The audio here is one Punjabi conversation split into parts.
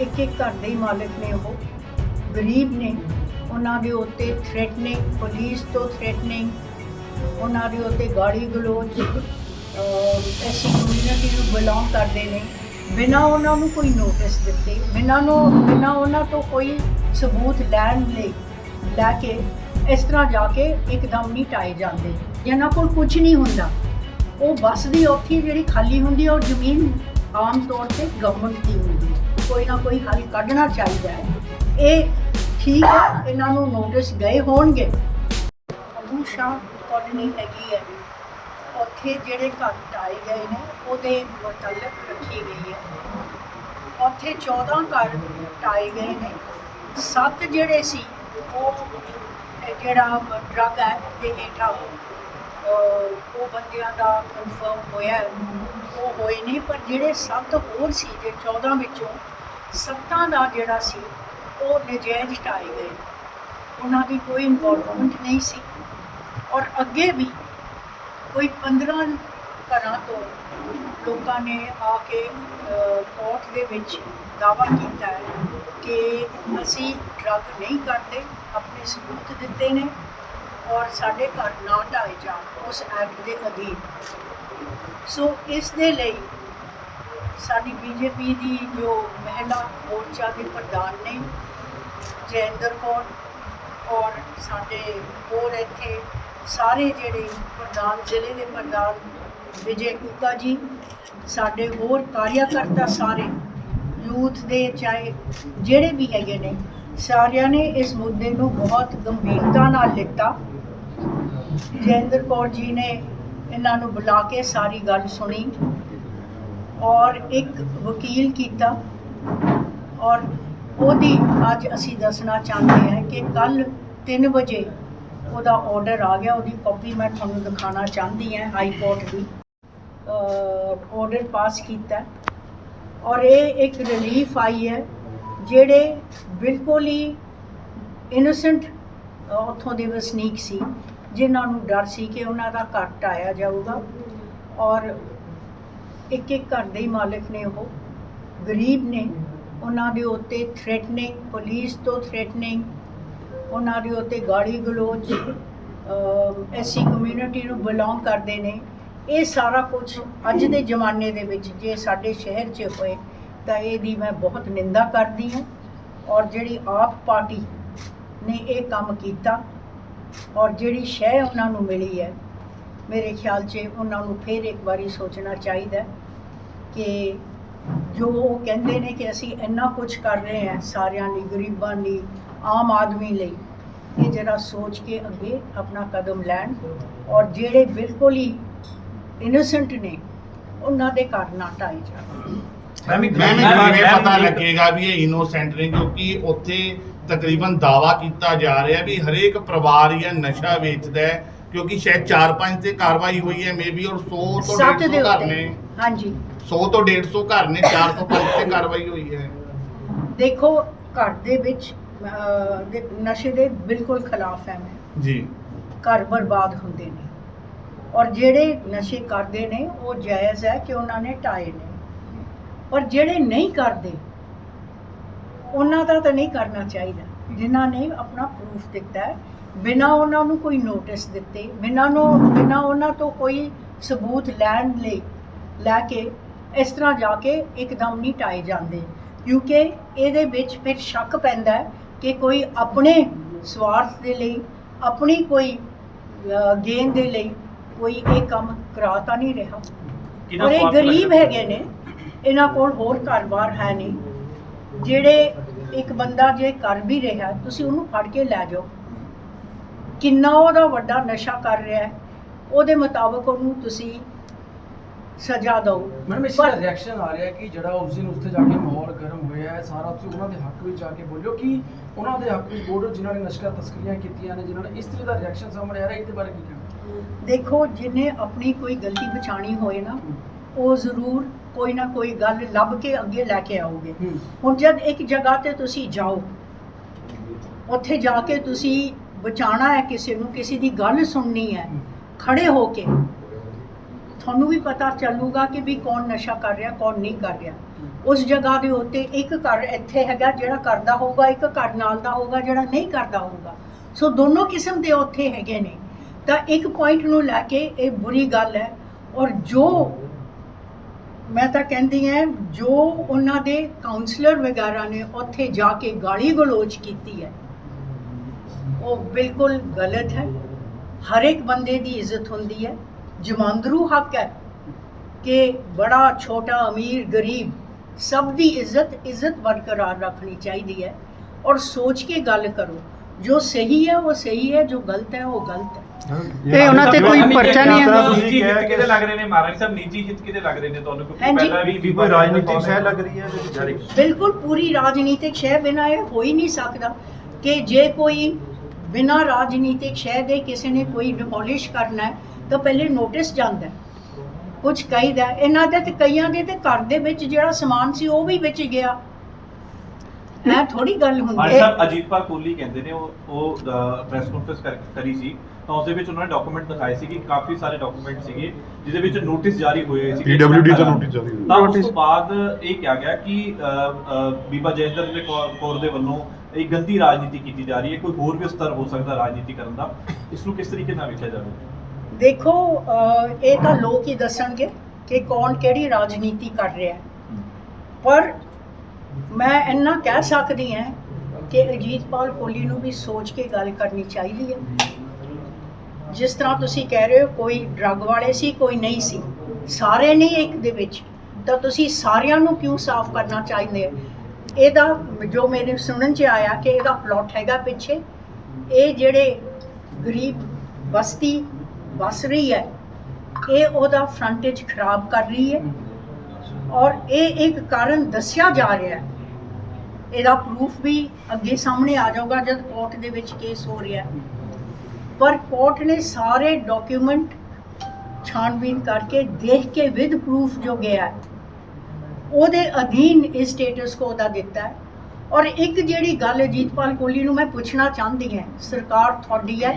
ਇੱਕ ਇੱਕ ਘਰ ਦੇ ਹੀ ਮਾਲਕ ਨੇ ਉਹ, ਗਰੀਬ ਨੇ। ਉਹਨਾਂ ਦੇ ਉੱਤੇ ਥ੍ਰੈਟਨਿੰਗ ਪੁਲਿਸ ਤੋਂ ਥ੍ਰੈਟਨਿੰਗ ਉਹਨਾਂ ਦੇ ਉੱਤੇ ਗਾੜੀ ਗਲੋਚ ਐਸੀ ਕਮਿਊਨਿਟੀ ਨੂੰ ਬਿਲੋਂਗ ਕਰਦੇ ਨੇ। ਬਿਨਾਂ ਉਹਨਾਂ ਨੂੰ ਕੋਈ ਨੋਟਿਸ ਦਿੱਤੇ, ਬਿਨਾਂ ਨੂੰ, ਬਿਨਾਂ ਉਹਨਾਂ ਤੋਂ ਕੋਈ ਸਬੂਤ ਲੈਣ ਲਈ ਲੈ ਕੇ ਇਸ ਤਰ੍ਹਾਂ ਜਾ ਕੇ ਇੱਕਦਮ ਨਹੀਂ ਟਾਏ ਜਾਂਦੇ। ਜਿਹਨਾਂ ਕੋਲ ਕੁਝ ਨਹੀਂ ਹੁੰਦਾ। ਉਹ ਬੱਸ ਦੀ ਔਖੀ ਜਿਹੜੀ ਖਾਲੀ ਹੁੰਦੀ ਹੈ ਉਹ ਜ਼ਮੀਨ ਆਮ ਤੌਰ ਤੇ ਗਵਰਨਮੈਂਟ ਦੀ ਹੁੰਦੀ ਕੋਈ ਨਾ ਕੋਈ ਹੱਲ ਕੱਢਣਾ ਚਾਹੀਦਾ ਹੈ। ਇਹ ਠੀਕ ਹੈ, ਇਹਨਾਂ ਨੂੰ ਨੋਟਿਸ ਗਏ ਹੋਣਗੇ। ਅਬੂ ਸ਼ਾਹ ਕਾਲੋਨੀ ਹੈਗੀ ਹੈ। ਉੱਥੇ ਜਿਹੜੇ ਘਰ ਢਾਏ ਗਏ ਨੇ, ਉਹਦੇ ਮੁਤਲਕ ਰੱਖੀ ਗਈ ਹੈ। ਉੱਥੇ 14 ਘਰ ਢਾਏ ਗਏ ਨੇ। ਸੱਤ ਜਿਹੜੇ ਸੀ, ਉਹ ਜਿਹੜਾ ਡਰਗ ਹੈ ਦੇ ਹੇਠਾਂ ਉਹ ਬੰਦਿਆਂ ਦਾ ਕਨਫਰਮ ਹੋਇਆ ਉਹ ਹੋਏ ਨਹੀਂ ਪਰ ਜਿਹੜੇ ਸੱਤ ਹੋਰ ਸੀ, ਜੇ 14 ਵਿੱਚੋਂ ਸੱਤਾਂ ਦਾ ਜਿਹੜਾ ਸੀ, ਉਹ ਨਜਾਇਜ਼ ਢਾਏ ਗਏ। ਉਹਨਾਂ ਦੀ ਕੋਈ ਇਨਵੋਲਵਮੈਂਟ ਨਹੀਂ ਸੀ। ਔਰ ਅੱਗੇ ਵੀ ਕੋਈ 15 ਘਰਾਂ ਤੋਂ ਲੋਕਾਂ ਨੇ ਆ ਕੇ ਕੋਰਟ ਦੇ ਵਿੱਚ ਦਾਵਾ ਕੀਤਾ ਹੈ ਕਿ ਅਸੀਂ ਡਰੱਗ ਨਹੀਂ ਕਰਦੇ, ਆਪਣੇ ਸਬੂਤ ਦਿੱਤੇ ਨੇ ਔਰ ਸਾਡੇ ਘਰ ਨਾ ਢਾਏ ਜਾਣ ਉਸ ਐਕਟ ਦੇ ਅਧੀਨ। ਸੋ ਇਸ ਦੇ ਲਈ ਸਾਡੀ ਬੀਜੇਪੀ ਦੀ ਜੋ ਮਹਿਲਾ ਮੋਰਚਾ ਦੇ ਪ੍ਰਧਾਨ ਨੇ, ਜੈਂਦਰ ਕੌਰ ਔਰ ਸਾਡੇ ਹੋਰ ਇੱਥੇ ਸਾਰੇ ਜਿਹੜੇ ਪ੍ਰਧਾਨ, ਜ਼ਿਲ੍ਹੇ ਦੇ ਪ੍ਰਧਾਨ ਵਿਜੇ ਕੁੱਕਾ ਜੀ, ਸਾਡੇ ਹੋਰ ਕਾਰਿਆਕਰਤਾ ਸਾਰੇ, ਯੂਥ ਦੇ ਚਾਹੇ ਜਿਹੜੇ ਵੀ ਹੈਗੇ ਨੇ, ਸਾਰਿਆਂ ਨੇ ਇਸ ਮੁੱਦੇ ਨੂੰ ਬਹੁਤ ਗੰਭੀਰਤਾ ਨਾਲ ਲਿੱਤਾ। ਜੈਂਦਰ ਕੌਰ ਜੀ ਨੇ ਇਹਨਾਂ ਨੂੰ ਬੁਲਾ ਕੇ ਸਾਰੀ ਗੱਲ ਸੁਣੀ। ਔਰ ਇੱਕ ਵਕੀਲ ਕੀਤਾ। ਔਰ ਉਹਦੀ ਅੱਜ ਅਸੀਂ ਦੱਸਣਾ ਚਾਹੁੰਦੇ ਹਾਂ ਕਿ ਕੱਲ 3 ਵਜੇ ਉਹਦਾ ਆਰਡਰ ਆ ਗਿਆ। ਉਹਦੀ ਕਾਪੀ ਮੈਂ ਤੁਹਾਨੂੰ ਦਿਖਾਉਣਾ ਚਾਹੁੰਦੀ ਹਾਂ ਹਾਈ ਕੋਰਟ ਦੀ। ਆਰਡਰ ਪਾਸ ਕੀਤਾ। ਔਰ ਇਹ ਇੱਕ ਰਿਲੀਫ ਆਈ ਹੈ ਜਿਹੜੇ ਬਿਲਕੁਲ ਹੀ ਇਨੋਸੈਂਟ ਉੱਥੋਂ ਦੇ ਵਸਨੀਕ ਸੀ, ਜਿਨ੍ਹਾਂ ਨੂੰ ਡਰ ਸੀ ਕਿ ਉਹਨਾਂ ਦਾ ਘਰ ਢਾਇਆ ਜਾਊਗਾ। ਔਰ ਇੱਕ ਇੱਕ ਘਰ ਦੇ ਹੀ ਮਾਲਕ ਨੇ ਉਹ, ਗਰੀਬ ਨੇ। ਉਹਨਾਂ ਦੇ ਉੱਤੇ ਥ੍ਰੈਟਨਿੰਗ ਪੁਲਿਸ ਤੋਂ ਥ੍ਰੈਟਨਿੰਗ ਉਹਨਾਂ ਦੇ ਉੱਤੇ ਗਾੜੀ ਗਲੋਚ ਐਸੀ ਕਮਿਊਨਿਟੀ ਨੂੰ ਬਿਲੋਂਗ ਕਰਦੇ ਨੇ। ਇਹ ਸਾਰਾ ਕੁਝ ਅੱਜ ਦੇ ਜ਼ਮਾਨੇ ਦੇ ਵਿੱਚ ਜੇ ਸਾਡੇ ਸ਼ਹਿਰ 'ਚ ਹੋਏ, ਤਾਂ ਇਹਦੀ ਮੈਂ ਬਹੁਤ ਨਿੰਦਾ ਕਰਦੀ ਹਾਂ। ਔਰ ਜਿਹੜੀ ਆਪ ਪਾਰਟੀ ਨੇ ਇਹ ਕੰਮ ਕੀਤਾ, ਔਰ ਜਿਹੜੀ ਸ਼ਹਿ ਉਹਨਾਂ ਨੂੰ ਮਿਲੀ ਹੈ, ਮੇਰੇ ਖਿਆਲ 'ਚ ਉਹਨਾਂ ਨੂੰ ਫਿਰ ਇੱਕ ਵਾਰੀ ਸੋਚਣਾ ਚਾਹੀਦਾ ਕਿ ਜੋ ਉਹ ਕਹਿੰਦੇ ਨੇ ਕਿ ਅਸੀਂ ਇੰਨਾ ਕੁਝ ਕਰ ਰਹੇ ਹਾਂ ਸਾਰਿਆਂ ਲਈ ਗਰੀਬਾਂ ਲਈ ਆਮ ਆਦਮੀ ਲਈ ਇਹ ਜਰਾ ਸੋਚ ਕੇ ਅੱਗੇ ਆਪਣਾ ਕਦਮ ਲੈਣ ਔਰ ਜਿਹੜੇ ਬਿਲਕੁਲ ਹੀ ਇਨੋਸੈਂਟ ਨੇ ਉਹਨਾਂ ਦੇ ਘਰ ਨਾ ਢਾਏ ਜਾਣ। ਮੈਂ ਵੀ ਮੈਂ ਕਿਵੇਂ ਪਤਾ ਲੱਗੇਗਾ ਵੀ ਇਹ ਇਨੋਸੈਂਟ ਨੇ ਕਿਉਂਕਿ ਉੱਥੇ ਤਕਰੀਬਨ ਦਾਵਾ ਕੀਤਾ ਜਾ ਰਿਹਾ ਵੀ ਹਰੇਕ ਪਰਿਵਾਰ ਹੀ ਇਹ ਨਸ਼ਾ ਵੇਚਦਾ ਹੈ ਕਿਉਂਕਿ ਸ਼ਾਇਦ 4-5 ਤੇ ਕਾਰਵਾਈ ਹੋਈ ਹੈ ਮੇਬੀ ਔਰ 100 ਤੋਂ ਸੱਤ 150 ਦੇ ਘਰ ਉੱਤੇ ਨੇ। ਹਾਂਜੀ। 100 ਤੋਂ 150 ਘਰ ਨੇ 4 ਤੋਂ 5 ਤੇ ਕਾਰਵਾਈ ਹੋਈ ਹੈ। ਦੇਖੋ ਘਰ ਦੇ ਵਿੱਚ ਅਹ, ਦੇ- ਨਸ਼ੇ ਦੇ ਬਿਲਕੁਲ ਖਿਲਾਫ ਹੈ ਮੈਂ। ਜੀ। ਘਰ ਬਰਬਾਦ ਹੁੰਦੇ ਨੇ। ਔਰ ਜਿਹੜੇ ਨਸ਼ੇ ਕਰਦੇ ਨੇ ਉਹ ਜਾਇਜ਼ ਹੈ ਕਿ ਉਹਨਾਂ ਨੇ ਟਾਏ ਨੇ। ਔਰ ਜਿਹੜੇ ਨਹੀਂ ਕਰਦੇ ਉਹਨਾਂ ਦਾ ਤਾਂ ਨਹੀਂ ਕਰਨਾ ਚਾਹੀਦਾ। ਜਿਨ੍ਹਾਂ ਨੇ ਆਪਣਾ ਪ੍ਰੂਫ ਦਿੱਤਾ ਹੈ ਬਿਨਾਂ ਉਹਨਾਂ ਨੂੰ ਕੋਈ ਨੋਟਿਸ ਦਿੱਤੇ ਬਿਨਾਂ ਨੂੰ ਬਿਨਾਂ ਉਹਨਾਂ ਤੋਂ ਕੋਈ ਸਬੂਤ ਲੈਣ ਲਈ ਲੈ ਕੇ ਇਸ ਤਰ੍ਹਾਂ ਜਾ ਕੇ ਇੱਕਦਮ ਨਹੀਂ ਟਾਏ ਜਾਂਦੇ। ਕਿਉਂਕਿ ਇਹਦੇ ਵਿੱਚ ਫਿਰ ਸ਼ੱਕ ਪੈਂਦਾ ਹੈ ਕਿ ਕੋਈ ਆਪਣੇ ਸਵਾਰਥ ਦੇ ਲਈ ਆਪਣੀ ਕੋਈ ਗੇਨ ਦੇ ਲਈ ਕੋਈ ਇਹ ਕੰਮ ਕਰਾ ਤਾਂ ਨਹੀਂ ਰਿਹਾ। ਔਰ ਇਹ ਗਰੀਬ? ਹੈਗੇ ਨੇ। ਇਹਨਾਂ ਕੋਲ ਹੋਰ ਘਰ-ਬਾਰ ਹੈ ਨਹੀਂ। ਜਿਹੜੇ ਇੱਕ ਬੰਦਾ ਜੇ ਕਰ ਵੀ ਰਿਹਾ ਤੁਸੀਂ ਉਹਨੂੰ ਫੜ ਕੇ ਲੈ ਜਾਓ। ਕਿੰਨਾ ਉਹਦਾ ਵੱਡਾ ਨਸ਼ਾ ਕਰ ਰਿਹਾ ਹੈ ਉਹਦੇ ਮੁਤਾਬਕ ਉਹਨੂੰ ਤੁਸੀਂ ਸਜ਼ਾ ਦਿਓ। ਮੈਡਮ ਇਸ ਪਰ- ਦਾ ਰਿਐਕਸ਼ਨ ਆ ਰਿਹਾ ਕਿ ਜਿਹੜਾ ਉਸ ਦਿਨ ਉੱਥੇ ਜਾ ਕੇ ਮਾਹੌਲ ਗਰਮ ਹੋਇਆ ਹੈ ਸਾਰਾ ਤੁਸੀਂ ਉਹਨਾਂ ਦੇ ਹੱਕ ਵਿੱਚ ਜਾ ਕੇ ਬੋਲਿਓ ਕਿ ਉਹਨਾਂ ਦੇ ਹੱਕ ਵਿੱਚ ਬੋਲੋ ਜਿਨ੍ਹਾਂ ਨੇ ਨਸ਼ਾ ਤਸਕਰੀਆਂ ਕੀਤੀਆਂ ਨੇ ਜਿਨ੍ਹਾਂ ਨੇ ਇਸ ਤਰ੍ਹਾਂ ਦਾ ਰਿਐਕਸ਼ਨ ਸਾਹਮਣੇ ਆ ਰਿਹਾ ਇਹਦੇ ਬਾਰੇ ਕੀ ਕਹਿਣਾ? ਦੇਖੋ ਜਿਹਨੇ ਆਪਣੀ ਕੋਈ ਗਲਤੀ ਬਚਾਣੀ ਹੋਏ ਨਾ ਉਹ ਜ਼ਰੂਰ ਕੋਈ ਨਾ ਕੋਈ ਗੱਲ ਲੱਭ ਕੇ ਅੱਗੇ ਲੈ ਕੇ ਆਓਗੇ। ਹੂੰ। ਹੁਣ ਜਦ ਇੱਕ ਜਗ੍ਹਾ ਤੇ ਤੁਸੀਂ ਜਾਓ ਉੱਥੇ ਜਾ ਕੇ ਤੁਸੀਂ ਬਚਾਣਾ ਹੈ ਕਿਸੇ ਨੂੰ, ਕਿਸੇ ਦੀ ਗੱਲ ਸੁਣਨੀ ਹੈ, ਖੜੇ ਹੋ ਕੇ। ਤੁਹਾਨੂੰ ਵੀ ਪਤਾ ਚੱਲੂਗਾ ਕਿ ਵੀ ਕੌਣ ਨਸ਼ਾ ਕਰ ਰਿਹਾ, ਕੌਣ ਨਹੀਂ ਕਰ ਰਿਹਾ। ਉਸ ਜਗ੍ਹਾ ਦੇ ਉੱਤੇ ਇੱਕ ਘਰ ਇੱਥੇ ਹੈਗਾ ਜਿਹੜਾ ਕਰਦਾ ਹੋਊਗਾ, ਇੱਕ ਘਰ ਨਾਲ ਦਾ ਹੋਊਗਾ, ਜਿਹੜਾ ਨਹੀਂ ਕਰਦਾ ਹੋਊਗਾ। ਸੋ ਦੋਨੋਂ ਕਿਸਮ ਦੇ ਉੱਥੇ ਹੈਗੇ ਨੇ। ਤਾਂ ਇੱਕ ਪੁਆਇੰਟ ਨੂੰ ਲੈ ਕੇ ਇਹ ਬੁਰੀ ਗੱਲ ਹੈ ਔਰ ਜੋ ਮੈਂ ਤਾਂ ਕਹਿੰਦੀ ਹਾਂ, ਜੋ ਉਹਨਾਂ ਦੇ ਕਾਉਂਸਲਰ ਵਗੈਰਾ ਨੇ ਉੱਥੇ ਜਾ ਕੇ ਗਾਲੀ ਗਲੋਚ ਕੀਤੀ ਹੈ ਉਹ ਬਿਲਕੁਲ ਗਲਤ ਹੈ। ਹਰ ਇੱਕ ਬੰਦੇ ਦੀ ਇੱਜ਼ਤ ਹੁੰਦੀ ਹੈ। ਜਮਾਂਦਰੂ ਹੱਕ ਹੈ ਕਿ ਬੜਾ ਛੋਟਾ ਅਮੀਰ ਗਰੀਬ ਸਭ ਦੀ ਇੱਜ਼ਤ ਇੱਜ਼ਤ ਬਰਕਰਾਰ ਰੱਖਣੀ ਚਾਹੀਦੀ ਹੈ। ਔਰ ਸੋਚ ਕੇ ਗੱਲ ਕਰੋ ਜੋ ਸਹੀ ਹੈ ਉਹ ਸਹੀ ਹੈ ਜੋ ਗਲਤ ਹੈ ਉਹ ਗਲਤ ਹੈ। ਇਹ ਉਹਨਾਂ ਤੇ ਕੋਈ ਪਰਚਾ ਨਹੀਂ ਹੈ ਤੁਸੀਂ ਕਿਹਾ ਲੱਗ ਰਹੇ ਨੇ ਮਹਾਰਾਜ ਸਾਹਿਬ? ਨਿੱਜੀ ਹਿੱਤ ਕਿਹਦੇ ਲੱਗ ਰਹੇ ਨੇ ਤੁਹਾਨੂੰ ਕਿਉਂਕਿ। ਪਹਿਲਾਂ ਵੀ ਵੀ ਕੋਈ ਰਾਜਨੀਤਿਕ ਸਹਿ ਲੱਗ ਰਹੀ ਹੈ ਬਿਲਕੁਲ ਪੂਰੀ ਰਾਜਨੀਤਿਕ ਸ਼ੈ ਬਿਨਾਂ ਇਹ ਹੋ ਹੀ ਨਹੀਂ ਸਕਦਾ ਕਿ ਜੇ ਕੋਈ ਬਿਨਾਂ ਰਾਜਨੀਤਿਕ ਸ਼ੈ ਦੇ ਕਿਸੇ ਨੇ ਕੋਈ ਡਿਮੋਲਿਸ਼ ਕਰਨਾ ਹੈ ਤਾਂ ਪਹਿਲੇ ਨੋਟਿਸ ਜਾਂਦਾ ਹੈ। ਕੁਝ ਕਹੀਦਾ। ਇਹਨਾਂ ਦੇ ਤੇ ਕਈਆਂ ਦੇ ਤੇ ਘਰ ਦੇ ਵਿੱਚ ਜਿਹੜਾ ਸਮਾਨ ਸੀ ਉਹ ਵੀ ਵਿੱਚ ਗਿਆ। ਇਹ ਥੋੜੀ ਗੱਲ ਹੁੰਦੀ ਹੈ। ਸਾਹਿਬ ਅਜੀਤਪਾਲ ਕੋਹਲੀ ਕਹਿੰਦੇ ਨੇ ਉਹ ਉਹ ਪ੍ਰੈਸ ਕਾਨਫਰੰਸ ਕਰੀ ਸੀ। ਤਾਂ ਉਸ ਦੇ ਵਿੱਚ ਉਹਨਾਂ ਨੇ ਡਾਕੂਮੈਂਟ ਦਿਖਾਏ ਸੀ ਕਿ ਕਾਫੀ ਸਾਰੇ ਡਾਕੂਮੈਂਟ ਸੀਗੇ ਜਿਹਦੇ ਵਿੱਚ ਨੋਟਿਸ ਜਾਰੀ ਹੋਏ ਸੀ PWD ਤੋਂ notice ਜਾਰੀ ਹੋਏ। ਤਾਂ ਉਸ ਤੋਂ ਬਾਅਦ ਇਹ ਕਿਹਾ ਗਿਆ ਕਿ ਬੀਬਾ ਜੈਂਦਰ ਦੇ ਕੌਰ ਦੇ ਵੱਲੋਂ ਇਹ ਗੰਦੀ ਰਾਜਨੀਤੀ ਕੀਤੀ ਜਾ ਰਹੀ ਹੈ ਕੋਈ ਹੋਰ ਵੀ ਸਤਰ ਹੋ ਸਕਦਾ ਰਾਜਨੀਤੀ ਕਰਨ ਦਾ। ਇਸ ਨੂੰ ਕਿਸ ਤਰੀਕੇ ਨਾਲ ਵੇਖਿਆ ਜਾਵੇ? ਦੇਖੋ ਇਹ ਤਾਂ ਲੋਕ ਹੀ ਦੱਸਣਗੇ ਕਿ ਕੌਣ ਕਿਹੜੀ ਰਾਜਨੀਤੀ ਕਰ ਰਿਹਾ ਹੈ। ਪਰ ਮੈਂ ਇੰਨਾ ਕਹਿ ਸਕਦੀ ਹਾਂ ਕਿ ਅਜੀਤਪਾਲ ਕੋਹਲੀ ਨੂੰ ਵੀ ਸੋਚ ਕੇ ਗੱਲ ਕਰਨੀ ਚਾਹੀਦੀ ਹੈ। ਜਿਸ ਤਰ੍ਹਾਂ ਤੁਸੀਂ ਕਹਿ ਰਹੇ ਹੋ ਕੋਈ ਡਰੱਗ ਵਾਲੇ ਸੀ ਕੋਈ ਨਹੀਂ ਸੀ। ਸਾਰੇ ਨਹੀਂ ਇੱਕ ਦੇ ਵਿੱਚ। ਤਾਂ ਤੁਸੀਂ ਸਾਰਿਆਂ ਨੂੰ ਕਿਉਂ ਸਾਫ਼ ਕਰਨਾ ਚਾਹੀਦੇ ਹੋ? ਇਹਦਾ ਜੋ ਮੇਰੇ ਸੁਣਨ ਚ ਆਇਆ ਕਿ ਇਹਦਾ ਪਲਾਟ ਹੈਗਾ ਪਿੱਛੇ, ਇਹ ਜਿਹੜੇ ਗਰੀਬ ਬਸਤੀ ਵਸ ਰਹੀ ਹੈ, ਇਹ ਉਹਦਾ ਫਰੰਟੇਜ ਖਰਾਬ ਕਰ ਰਹੀ ਹੈ ਔਰ ਇਹ ਇੱਕ ਕਾਰਨ ਦੱਸਿਆ ਜਾ ਰਿਹਾ ਹੈ। ਇਹਦਾ ਪ੍ਰੂਫ ਵੀ ਅੱਗੇ ਸਾਹਮਣੇ ਆ ਜਾਊਗਾ ਜਦ ਕੋਰਟ ਦੇ ਵਿੱਚ ਕੇਸ ਹੋ ਰਿਹਾ ਪਰ ਕੋਰਟ ਨੇ ਸਾਰੇ ਡਾਕੂਮੈਂਟ ਛਾਣਬੀਨ ਕਰਕੇ ਦੇਖ ਕੇ ਵਿਦ ਪ੍ਰੂਫ ਜੋ ਗਿਆ ਹੈ ਉਹਦੇ ਅਧੀਨ ਇਹ ਸਟੇਟਸ ਕੋ ਉਹਦਾ ਦਿੱਤਾ ਹੈ। ਔਰ ਇੱਕ ਜਿਹੜੀ ਗੱਲ ਅਜੀਤਪਾਲ ਕੋਹਲੀ ਨੂੰ ਮੈਂ ਪੁੱਛਣਾ ਚਾਹੁੰਦੀ ਹਾਂ, ਸਰਕਾਰ ਤੁਹਾਡੀ ਹੈ,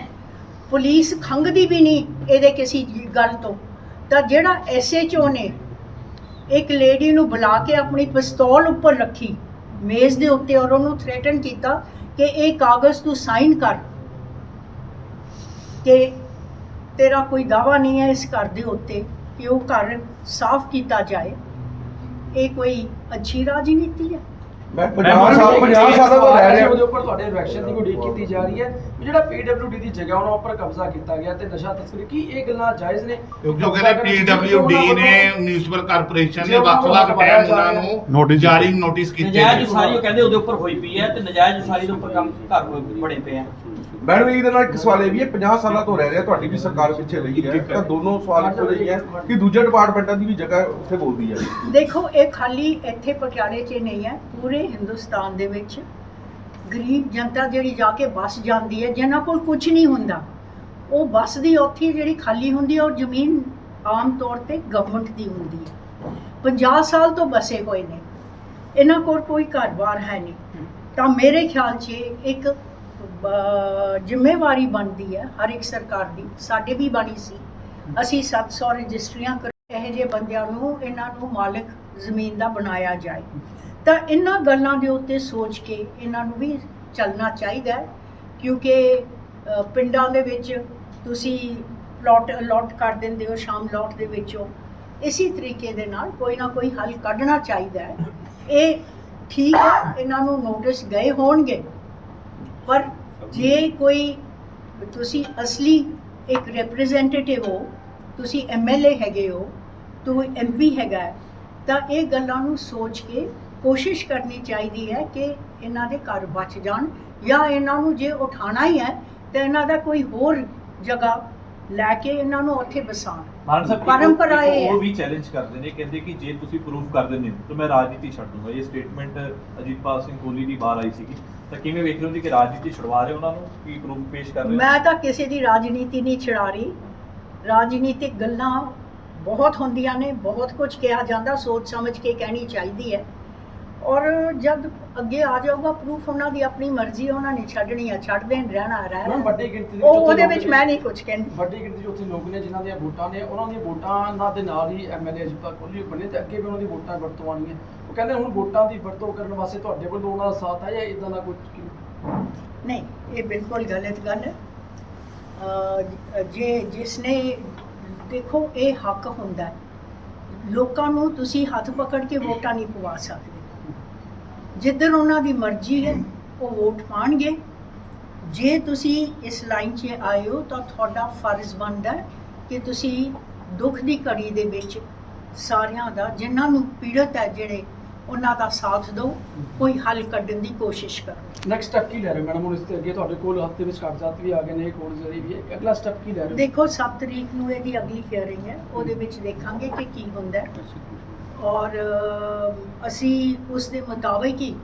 ਪੁਲਿਸ ਖੰਗਦੀ ਵੀ ਨਹੀਂ ਇਹਦੇ ਕਿਸੇ ਗੱਲ ਤੋਂ। ਤਾਂ ਜਿਹੜਾ ਐਸਐਚਓ ਨੇ ਇੱਕ ਲੇਡੀ ਨੂੰ ਬੁਲਾ ਕੇ ਆਪਣੀ ਪਿਸਤੌਲ ਉੱਪਰ ਰੱਖੀ, ਮੇਜ਼ ਦੇ ਉੱਤੇ ਔਰ ਉਹਨੂੰ ਥ੍ਰੈਟਨ ਕੀਤਾ ਕਿ ਇਹ ਕਾਗਜ਼ ਤੂੰ ਸਾਈਨ ਕਰ ਕਿ ਤੇਰਾ ਕੋਈ ਦਾਵਾ ਨਹੀਂ ਹੈ ਇਸ ਘਰ ਦੇ ਉੱਤੇ ਕਿ ਉਹ ਘਰ ਸਾਫ਼ ਕੀਤਾ ਜਾਏ। ਇਹ ਕੋਈ ਅੱਛੀ ਰਾਜਨੀਤੀ ਹੈ ਮੈਂ ਮੈਂ 50 ਸਾਲ 50 ਸਾਲਾਂ ਤੋਂ ਰਹਿ ਰਿਹਾ ਉਹਦੇ ਉੱਪਰ ਤੁਹਾਡੇ ਰਿਐਕਸ਼ਨ ਦੀ ਉਡੀਕ ਕੀਤੀ ਜਾ ਰਹੀ ਹੈ ਵੀ ਜਿਹੜਾ PWD ਦੀ ਜਗ੍ਹਾ ਉਹਨਾਂ ਉੱਪਰ ਕਬਜ਼ਾ ਕੀਤਾ ਗਿਆ ਤੇ ਨਸ਼ਾ ਤਸਕਰੀ ਕੀ ਇਹ ਗੱਲਾਂ ਜਾਇਜ਼ ਨੇ ਕਿਉਂਕਿ ਉਹ ਕਹਿੰਦੇ ਪੀਡਬਲਯੂਡੀ ਨੇ ਮਿਊਨਿਸਪਲ ਕਾਰਪੋਰੇਸ਼ਨ ਨੇ ਵੱਖ-ਵੱਖ ਪਾਇਆ ਟਾਈਮ ਜਾ ਉਹਨਾਂ ਰਿਹਾ। ਨੂੰ Notice ਜਾਰੀ ਕੀਤੇ। ਨੋਟਿਸ ਕੀਤੇ ਨਜਾਇਜ਼ ਨੇ। ਉਸਾਰੀ ਉਹ ਕਹਿੰਦੇ ਉਹਦੇ ਉੱਪਰ ਹੋਈ ਪਈ ਹੈ ਤੇ ਨਜਾਇਜ਼ ਉਸਾਰੀ ਦੇ ਉੱਪਰ ਕੰਮ ਘਰ ਹੋਏ ਬੜੇ ਪਏ ਆ ਮੈਡਮ ਇਹਦੇ ਨਾਲ ਇੱਕ ਸਵਾਲ ਇਹ ਵੀ ਹੈ 50 ਸਾਲਾਂ ਤੋਂ ਰਹਿ ਰਿਹਾ, ਤੁਹਾਡੀ ਵੀ ਸਰਕਾਰ ਪਿੱਛੇ ਰਹੀ ਹੈ, ਤਾਂ ਦੋਨੋਂ ਸਵਾਲ ਇੱਕੋ ਜਿਹੇ ਹੈ ਕਿ ਦੂਜੇ ਡਿਪਾਰਟਮੈਂਟਾਂ ਦੀ ਵੀ ਜਗ੍ਹਾ ਉੱਥੇ ਬੋਲਦੀ ਹੈ। ਦੇਖੋ, ਇਹ ਖਾਲੀ ਇੱਥੇ ਪਟਿਆਲੇ 'ਚ ਨਹੀਂ ਹੈ, ਪੂਰੇ ਹਿੰਦੁਸਤਾਨ ਦੇ ਵਿੱਚ ਗਰੀਬ ਜਨਤਾ ਜਿਹੜੀ ਜਾ ਕੇ ਬੱਸ ਜਾਂਦੀ ਹੈ, ਜਿਨ੍ਹਾਂ ਕੋਲ ਕੁਝ ਨਹੀਂ ਹੁੰਦਾ, ਉਹ ਬੱਸ ਦੀ ਉੱਥੇ ਜਿਹੜੀ ਖਾਲੀ ਹੁੰਦੀ ਹੈ, ਉਹ ਜ਼ਮੀਨ ਆਮ ਤੌਰ ਤੇ ਗਵਰਨਮੈਂਟ ਦੀ ਹੁੰਦੀ ਹੈ। 50 ਸਾਲ ਤੋਂ ਬਸੇ ਹੋਏ ਨੇ, ਇਹਨਾਂ ਕੋਲ ਕੋਈ ਘਰ-ਬਾਰ ਹੈ ਨਹੀਂ। ਤਾਂ ਮੇਰੇ ਖਿਆਲ 'ਚ ਇੱਕ ਜ਼ਿੰਮੇਵਾਰੀ ਬਣਦੀ ਹੈ ਹਰ ਇੱਕ ਸਰਕਾਰ ਦੀ। ਸਾਡੇ ਵੀ ਬਣੀ ਸੀ। ਅਸੀਂ 700 ਰਜਿਸਟਰੀਆਂ ਕਰ ਇਹੋ ਜਿਹੇ ਬੰਦਿਆਂ ਨੂੰ, ਇਹਨਾਂ ਨੂੰ ਮਾਲਕ ਜ਼ਮੀਨ ਦਾ ਬਣਾਇਆ ਜਾਏ। ਤਾਂ ਇਹਨਾਂ ਗੱਲਾਂ ਦੇ ਉੱਤੇ ਸੋਚ ਕੇ ਇਹਨਾਂ ਨੂੰ ਵੀ ਚੱਲਣਾ ਚਾਹੀਦਾ ਕਿਉਂਕਿ ਪਿੰਡਾਂ ਦੇ ਵਿੱਚ ਤੁਸੀਂ ਪਲਾਟ ਅਲਾਟ ਕਰ ਦਿੰਦੇ ਹੋ, ਸ਼ਾਮ ਲੋਟ ਦੇ ਵਿੱਚੋਂ। ਇਸੇ ਤਰੀਕੇ ਦੇ ਨਾਲ ਕੋਈ ਨਾ ਕੋਈ ਹੱਲ ਕੱਢਣਾ ਚਾਹੀਦਾ ਹੈ। ਇਹ ਠੀਕ ਹੈ, ਇਹਨਾਂ ਨੂੰ ਨੋਟਿਸ ਗਏ ਹੋਣਗੇ, ਪਰ ਜੇ ਕੋਈ ਤੁਸੀਂ ਅਸਲੀ ਇੱਕ ਰਿਪਰੈਜ਼ੈਂਟੇਟਿਵ ਹੋ, ਤੁਸੀਂ ਐਮਐਲਏ ਹੈਗੇ ਹੋ ਤੂੰ ਐਮਪੀ ਹੈਗਾ ਤਾਂ ਇਹ ਗੱਲਾਂ ਨੂੰ ਸੋਚ ਕੇ ਕੋਸ਼ਿਸ਼ ਕਰਨੀ ਚਾਹੀਦੀ ਹੈ ਕਿ ਇਹਨਾਂ ਦੇ ਘਰ ਬਚ ਜਾਣ ਜਾਂ ਇਹਨਾਂ ਨੂੰ ਜੇ ਉਠਾਣਾ ਹੀ ਹੈ, ਤਾਂ ਇਹਨਾਂ ਦਾ ਕੋਈ ਹੋਰ ਜਗ੍ਹਾ ਲੈ ਕੇ ਇਹਨਾਂ ਨੂੰ ਉੱਥੇ ਮਾਨ ਸਾਹਿਬ ਉਹ- ਪਰੰਪਰਾ ਇਹ। ਉਹ ਵੀ ਚੈਲੰਜ ਕਰਦੇ ਨੇ ਕਹਿੰਦੇ ਕਿ ਜੇ ਤੁਸੀਂ ਪ੍ਰੂਫ ਕਰ ਦਿੰਦੇ ਹੋ ਤਾਂ ਮੈਂ ਰਾਜਨੀਤੀ ਛੱਡ ਦੂੰਗਾ। ਇਹ ਸਟੇਟਮੈਂਟ ਅਜੀਤਪਾਲ ਸਿੰਘ ਕੋਹਲੀ ਦੀ ਬਾਹਰ ਆਈ ਸੀਗੀ। ਤਾਂ ਕਿਵੇਂ ਵੇਖ ਰਹੇ ਹੋ ਜੀ ਕਿ ਰਾਜਨੀਤੀ ਛੁਡਵਾ ਰਹੇ ਉਹਨਾਂ ਨੂੰ ਕੀ ਪ੍ਰੂਫ ਪੇਸ਼ ਕਰ ਰਹੇ ਮੈਂ ਤਾਂ ਕਿਸੇ ਦੀ ਰਾਜਨੀਤੀ ਨਹੀਂ ਛਿੜਾ ਰਹੀ। ਰਾਜਨੀਤਿਕ ਗੱਲਾਂ ਬਹੁਤ ਹੁੰਦੀਆਂ ਨੇ ਬਹੁਤ ਕੁਝ ਕਿਹਾ ਜਾਂਦਾ ਸੋਚ ਸਮਝ ਕੇ ਕਹਿਣੀ ਚਾਹੀਦੀ ਹੈ। ਔਰ ਜਦ ਅੱਗੇ ਆ ਜਾਊਗਾ ਪ੍ਰੂਫ ਉਹਨਾਂ ਦੀ ਆਪਣੀ ਮਰਜ਼ੀ ਹੈ, ਉਹਨਾਂ ਨੇ ਛੱਡਣੀ ਆ ਛੱਡ ਦੇਣ ਰਹਿਣਾ ਮੈਮ ਰਹਿਣਾ ਵੱਡੀ ਗਿਣਤੀ ਦੇ ਉਹ ਉੱਥੇ ਉਹਦੇ ਲੋਕ ਵਿੱਚ ਨੇ- ਮੈਂ ਨਹੀਂ ਕੁਝ ਕਹਿੰਦੀ। ਵੱਡੀ ਗਿਣਤੀ 'ਚ ਉੱਥੇ ਲੋਕ ਨੇ ਜਿਨ੍ਹਾਂ ਦੀਆਂ ਵੋਟਾਂ ਨੇ ਉਹਨਾਂ ਦੀਆਂ ਵੋਟਾਂ ਨਾਲ ਦੇ ਨਾਲ ਹੀ ਐਮਐਲਏ ਅਜੀਤਾ ਕੋਹਲੀ ਬਣੇ ਤੇ ਅੱਗੇ ਵੀ ਉਹਨਾਂ ਦੀ ਵੋਟਾਂ ਵਰਤੋਂ ਆਉਣੀਆਂ ਉਹ ਕਹਿੰਦੇ ਹੁਣ ਵੋਟਾਂ ਦੀ ਵਰਤੋਂ ਕਰਨ ਵਾਸਤੇ ਤੁਹਾਡੇ ਵੱਲੋਂ ਉਹਨਾਂ ਦਾ ਸਾਥ ਹੈ ਜਾਂ ਇਦਾਂ ਦਾ ਕੁਝ ਨਹੀਂ ਇਹ ਬਿਲਕੁਲ ਗਲਤ ਗੱਲ ਹੈ। ਅਹ ਜੇ ਜਿਸਨੇ ਦੇਖੋ ਇਹ ਹੱਕ ਹੁੰਦਾ ਹੈ। ਲੋਕਾਂ ਨੂੰ ਤੁਸੀਂ ਹੱਥ ਪਕੜ ਕੇ ਵੋਟਾਂ ਨਹੀਂ ਪਵਾ ਸਕਦੇ। ਜਿੱਧਰ ਉਹਨਾਂ ਦੀ ਮਰਜ਼ੀ ਹੈ ਉਹ ਵੋਟ ਪਾਣਗੇ। ਜੇ ਤੁਸੀਂ ਇਸ ਲਾਈਨ 'ਚ ਆਏ ਹੋ ਤਾਂ ਤੁਹਾਡਾ ਫਰਜ਼ ਬਣਦਾ ਕਿ ਤੁਸੀਂ ਦੁੱਖ ਦੀ ਘੜੀ ਦੇ ਵਿੱਚ ਸਾਰਿਆਂ ਦਾ ਜਿਨ੍ਹਾਂ ਨੂੰ ਪੀੜਤ ਹੈ ਜਿਹੜੇ ਉਹਨਾਂ ਦਾ ਸਾਥ ਦਿਓ। ਕੋਈ ਹੱਲ ਕੱਢਣ ਦੀ ਕੋਸ਼ਿਸ਼ ਕਰੋ। ਨੈਕਸਟ ਸਟੈਪ ਕੀ ਲੈ ਰਹੇ ਮੈਡਮ ਹੁਣ ਇਸ ਤੇ ਅੱਗੇ ਤੁਹਾਡੇ ਕੋਲ ਹਫ਼ਤੇ ਵਿੱਚ ਕਾਗਜ਼ਾਤ ਵੀ ਆ ਗਏ ਨੇ ਕੋਰਟ ਜ਼ਰੀ ਵੀ ਹੈ। ਅਗਲਾ ਸਟੈਪ ਕੀ ਲੈ ਰਹੇ ਦੇਖੋ 7 ਤਰੀਕ ਨੂੰ ਇਹਦੀ ਅਗਲੀ ਹੀਅਰਿੰਗ ਹੈ। ਉਹਦੇ ਵਿੱਚ ਦੇਖਾਂਗੇ ਕਿ ਕੀ ਹੁੰਦਾ ਹੈ। ਔਰ ਅਸੀਂ ਉਸ ਦੇ ਮੁਤਾਬਿਕ ਹੀ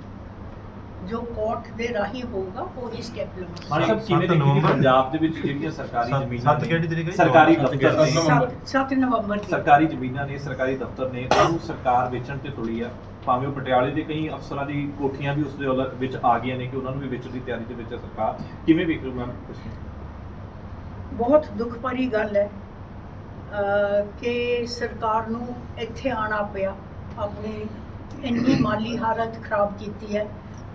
ਜੋ ਕੋਰਟ ਦੇ ਰਾਹੀਂ ਹੋਊਗਾ ਉਹ ਹੀ ਸਟੈਪ ਲਵਾਂਗੇ। ਸਾਹਿਬ ਕਿਵੇਂ ਨਵੰਬਰ? ਪੰਜਾਬ ਦੇ ਵਿੱਚ ਜਿਹੜੀਆਂ ਸਰਕਾਰੀ ਜ਼ਮੀਨਾਂ ਸੱਤ ਕਿਹੜੀ ਤਰੀਕ ਹੈ? ਸਰਕਾਰੀ ਦਫ਼ਤਰ ਗਿਆਰਾਂ ਨੇ ਨਵੰਬਰ। 7 ਨਵੰਬਰ ਦੀ। ਸਰਕਾਰੀ ਜ਼ਮੀਨਾਂ ਨੇ ਸਰਕਾਰੀ ਦਫ਼ਤਰ ਨੇ ਉਹਨੂੰ ਸਰਕਾਰ ਵੇਚਣ ਤੇ ਤੁਲੀ ਆ। ਭਾਵੇਂ ਉਹ ਪਟਿਆਲੇ ਦੇ ਕਈ ਅਫਸਰਾਂ ਦੀ ਕੋਠੀਆਂ ਵੀ ਉਸ ਦੇ ਵਿੱਚ ਆ ਗਈਆਂ ਨੇ ਕਿ ਉਹਨਾਂ ਨੂੰ ਵੀ ਵੇਚਣ ਦੀ ਤਿਆਰੀ ਦੇ ਵਿੱਚ ਸਰਕਾਰ। ਕਿਵੇਂ ਵੇਖ ਰਹੇ ਹੋ ਮੈਮ ਬਹੁਤ ਦੁੱਖ ਭਰੀ ਗੱਲ ਹੈ। ਕਿ ਸਰਕਾਰ ਨੂੰ ਇੱਥੇ ਆਣਾ ਪਿਆ। ਆਪਣੇ ਇੰਨੀ ਮਾਲੀ ਹਾਲਤ ਖਰਾਬ ਕੀਤੀ ਹੈ।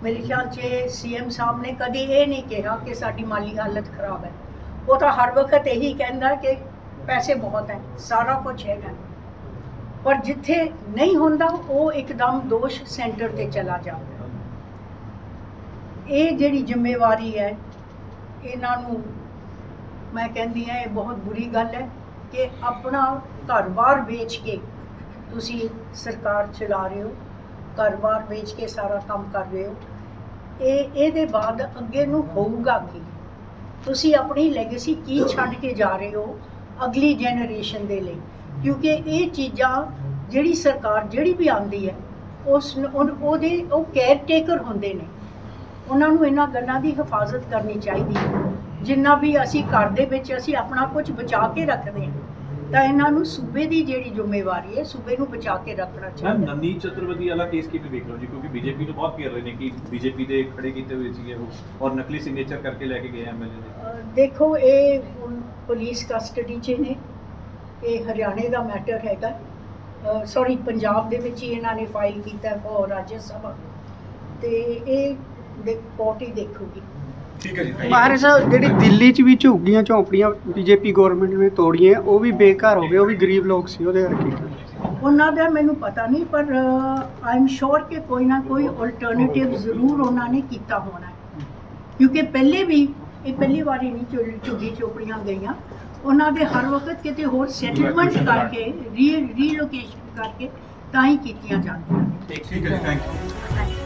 ਮੇਰੇ ਖਿਆਲ 'ਚ ਸੀਐਮ ਸਾਹਿਬ ਨੇ ਕਦੀ ਇਹ ਨਹੀਂ ਕਿਹਾ ਕਿ ਸਾਡੀ ਮਾਲੀ ਹਾਲਤ ਖਰਾਬ ਹੈ। ਉਹ ਤਾਂ ਹਰ ਵਕਤ ਇਹੀ ਕਹਿੰਦਾ ਕਿ ਪੈਸੇ ਬਹੁਤ ਹੈ, ਸਾਰਾ ਕੁਝ ਹੈਗਾ। ਪਰ ਜਿੱਥੇ ਨਹੀਂ ਹੁੰਦਾ, ਉਹ ਇੱਕਦਮ ਦੋਸ਼ ਸੈਂਟਰ ਤੇ ਚਲਾ ਜਾਂਦਾ ਇਹ ਜਿਹੜੀ ਜ਼ਿੰਮੇਵਾਰੀ ਹੈ, ਇਹਨਾਂ ਨੂੰ ਮੈਂ ਕਹਿੰਦੀ ਹਾਂ, ਇਹ ਬਹੁਤ ਬੁਰੀ ਗੱਲ ਹੈ। ਕਿ ਆਪਣਾ ਘਰ-ਬਾਰ ਵੇਚ ਕੇ ਤੁਸੀਂ ਸਰਕਾਰ ਚਲਾ ਰਹੇ ਹੋ, ਘਰ-ਬਾਰ ਵੇਚ ਕੇ ਸਾਰਾ ਕੰਮ ਕਰ ਰਹੇ ਹੋ। ਇਹ, ਇਹਦੇ ਬਾਅਦ ਅੱਗੇ ਨੂੰ ਹੋਊਗਾ ਕੀ? ਤੁਸੀਂ ਆਪਣੀ ਲੈਗੇਸੀ ਕੀ ਛੱਡ ਕੇ ਜਾ ਰਹੇ ਹੋ ਅਗਲੀ ਜਨਰੇਸ਼ਨ ਦੇ ਲਈ? ਕਿਉਂਕਿ ਇਹ ਚੀਜ਼ਾਂ ਜਿਹੜੀ ਸਰਕਾਰ ਜਿਹੜੀ ਵੀ ਆਉਂਦੀ ਹੈ, ਉਸ ਉਹਦੇ, ਉਹ ਕੇਅਰ ਟੇਕਰ ਹੁੰਦੇ ਨੇ। ਉਹਨਾਂ ਨੂੰ ਇਹਨਾਂ ਗੱਲਾਂ ਦੀ ਹਿਫਾਜ਼ਤ ਕਰਨੀ ਚਾਹੀਦੀ ਹੈ। ਜਿੰਨਾ ਵੀ ਅਸੀਂ ਘਰ ਦੇ ਵਿੱਚ ਅਸੀਂ ਆਪਣਾ ਕੁਝ ਬਚਾ ਕੇ ਰੱਖਦੇ ਹਾਂ ਤਾਂ ਇਹਨਾਂ ਨੂੰ ਸੂਬੇ ਦੀ ਜਿਹੜੀ ਜ਼ਿੰਮੇਵਾਰੀ ਹੈ ਸੂਬੇ ਨੂੰ ਬਚਾ ਕੇ ਰੱਖਣਾ ਮੈਮ ਚਾਹੀਦਾ ਨੰਨੀ ਚਤੁਰਵਦੀ ਵਾਲਾ ਕੇਸ ਕਿਵੇਂ ਵੇਖ ਰਹੇ ਹੋ ਜੀ ਕਿਉਂਕਿ ਬੀਜੇਪੀ ਨੂੰ ਬਹੁਤ ਘੇਰ ਰਹੇ ਨੇ ਕਿ ਬੀਜੇਪੀ ਦੇ ਖੜੇ ਕੀਤੇ ਹੋਏ ਸੀਗੇ ਉਹ ਔਰ ਨਕਲੀ ਸਿਗਨੇਚਰ ਕਰਕੇ ਲੈ ਕੇ ਗਏ ਐਮਐਲਏ ਨੇ ਅਹ ਦੇਖੋ ਇਹ ਹੁਣ ਪੁਲਿਸ ਕਸਟਡੀ 'ਚ ਨੇ। ਇਹ ਹਰਿਆਣੇ ਦਾ ਮੈਟਰ ਹੈਗਾ। ਸੌਰੀ ਪੰਜਾਬ ਦੇ ਵਿੱਚ ਹੀ ਇਹਨਾਂ ਨੇ ਫਾਈਲ ਕੀਤਾ ਹੈ ਫॉर ਰਾਜ ਸਭਾ ਤੇ ਇਹ ਦੇ ਕੋਰਟ ਹੀ ਦੇਖੂਗੀ। ਮਹਾਰਾਜ ਸਾਹਿਬ ਜਿਹੜੀ ਦਿੱਲੀ 'ਚ ਵੀ ਝੁੱਗੀਆਂ ਝੌਂਪੜੀਆਂ ਬੀਜੇਪੀ ਗਵਰਨਮੈਂਟ ਨੇ ਤੋੜੀਆਂ ਉਹ ਵੀ ਬੇਘਰ ਹੋ ਗਏ ਉਹ ਵੀ ਗਰੀਬ ਲੋਕ ਸੀ ਉਹਦੇ ਕਰਕੇ। ਉਹਨਾਂ ਦਾ ਮੈਨੂੰ ਪਤਾ ਨਹੀਂ ਪਰ ਆਈ ਐਮ ਸ਼ੋਰ ਕਿ ਕੋਈ ਨਾ ਕੋਈ ਅਲਟਰਨੇਟਿਵ ਜ਼ਰੂਰ ਉਹਨਾਂ ਨੇ ਕੀਤਾ ਹੋਣਾ ਹੈ। ਕਿਉਂਕਿ ਪਹਿਲੇ ਵੀ ਇਹ ਪਹਿਲੀ ਵਾਰੀ ਨਹੀਂ ਝੁ- ਝੁੱਗੀ ਚੋਪੜੀਆਂ ਗਈਆਂ। ਉਹਨਾਂ ਦੇ ਹਰ ਵਕਤ ਕਿਤੇ ਹੋਰ ਸੈਟਲਮੈਂਟ ਕਰਕੇ ਰੀ ਰੀਲੋਕੇਸ਼ਨ ਕਰਕੇ ਤਾਂ ਹੀ ਕੀਤੀਆਂ ਜਾਂਦੀਆਂ ਠੀਕ ਹੈ ਜੀ ਥੈਂਕ ਯੂ.